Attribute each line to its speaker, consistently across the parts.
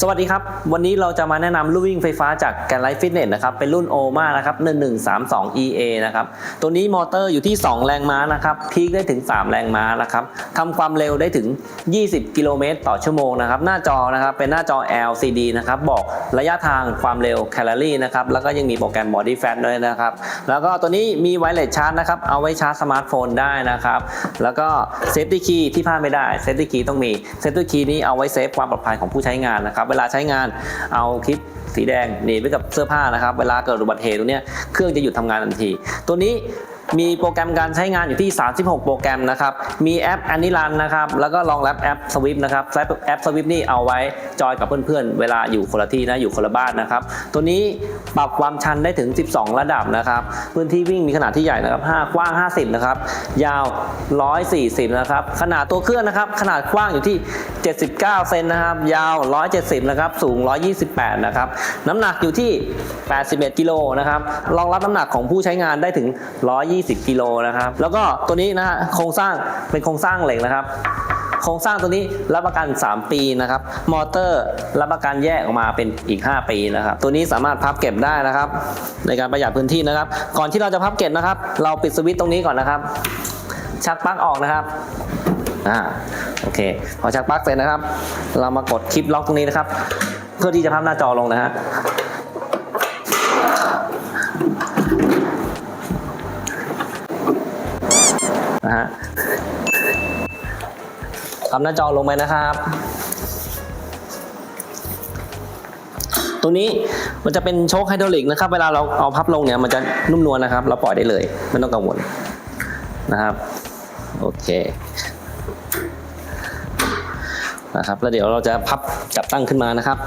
Speaker 1: สวัสดีครับ วันนี้เราจะมาแนะนำลู่วิ่งไฟฟ้าจากแกนไลฟ์ฟิตเนสนะครับ เป็นรุ่นโอมานะครับ1132 EA นะครับ ตัวนี้มอเตอร์อยู่ที่ 2 แรงม้านะครับ พีคได้ถึง 3 แรงม้านะครับทำความเร็วได้ถึง 20 กิโลเมตรต่อชั่วโมงนะครับ หน้าจอนะครับเป็นหน้าจอ LCD นะครับ บอกระยะทางความเร็วแคลอรี่นะครับ แล้วก็ยังมีโปรแกรม Body Fat ด้วยนะครับ แล้วก็ตัวนี้มีไวเลสชาร์จนะครับ เอาไว้ชาร์จสมาร์ทโฟนได้นะครับ แล้วก็เซฟตี้คีย์ที่พลาดไม่ได้ เซฟตี้คีย์ต้องมี เซฟตี้คีย์นี้เอาไว้เซฟความปลอดภัยของผู้ใช้งานนะครับเวลาใช้งานเอาคลิปสีแดงหนีไปกับเสื้อผ้านะครับ เวลาเกิดอุบัติเหตุตรงนี้เครื่องจะหยุดทำงานทันที ตัวนี้ มีโปรแกรมการใช้งานอยู่ที่ 36 โปรแกรมนะครับ มีแอป a n i r u n นะครับ แล้วก็รองรับแอป Swift นะครับแอป Swift นี่เอาไว้จอยกับเพื่อนๆ เวลาอยู่คนละที่นะ อยู่คนละบ้านนะครับ ตัวนี้ปรับความชันได้ถึง 12 ระดับนะครับ พื้นที่วิ่งมีขนาดที่ใหญ่นะครับ 5 กว้าง 50 นะครับ ยาว 140 นะครับ ขนาดตัวเครื่องนะครับ ขนาดกว้างอยู่ที่ 79 เซนนะครับ ยาว 170 นะครับ สูง 128 นะครับ น้ำหนักอยู่ที่ 81 กิโลนะครับ รองรับน้ำหนักของผู้ใช้งานได้ถึง 120กิโลนะครับ แล้วก็ตัวนี้นะฮะโครงสร้างเป็นโครงสร้างเหล็กนะครับโครงสร้างตัวนี้รับประกัน 3 ปีนะครับ มอเตอร์รับประกันแยกออกมาเป็นอีก 5 ปีนะครับ ตัวนี้สามารถพับเก็บได้นะครับ ในการประหยัดพื้นที่นะครับ ก่อนที่เราจะพับเก็บนะครับ เราปิดสวิตช์ตรงนี้ก่อนนะครับ ชักปลั๊กออกนะครับอ่าโอเค พอชักปลั๊กเสร็จนะครับ เรามากดคลิปล็อกตรงนี้นะครับ เพื่อที่จะพับหน้าจอลงนะฮะ นะฮะพับหน้าจอลงไปนะครับ ตัวนี้มันจะเป็นโชคไฮดรอลิกนะครับ เวลาเราเอาพับลงเนี่ยมันจะนุ่มนวลนะครับ เราปล่อยได้เลย ไม่ต้องกังวลนะครับ โอเคนะครับ แล้วเดี๋ยวเราจะพับจับตั้งขึ้นมานะครับ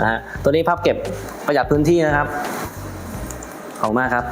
Speaker 1: นะฮะตัวนี้พับเก็บประหยัดพื้นที่นะครับขอบมากครับ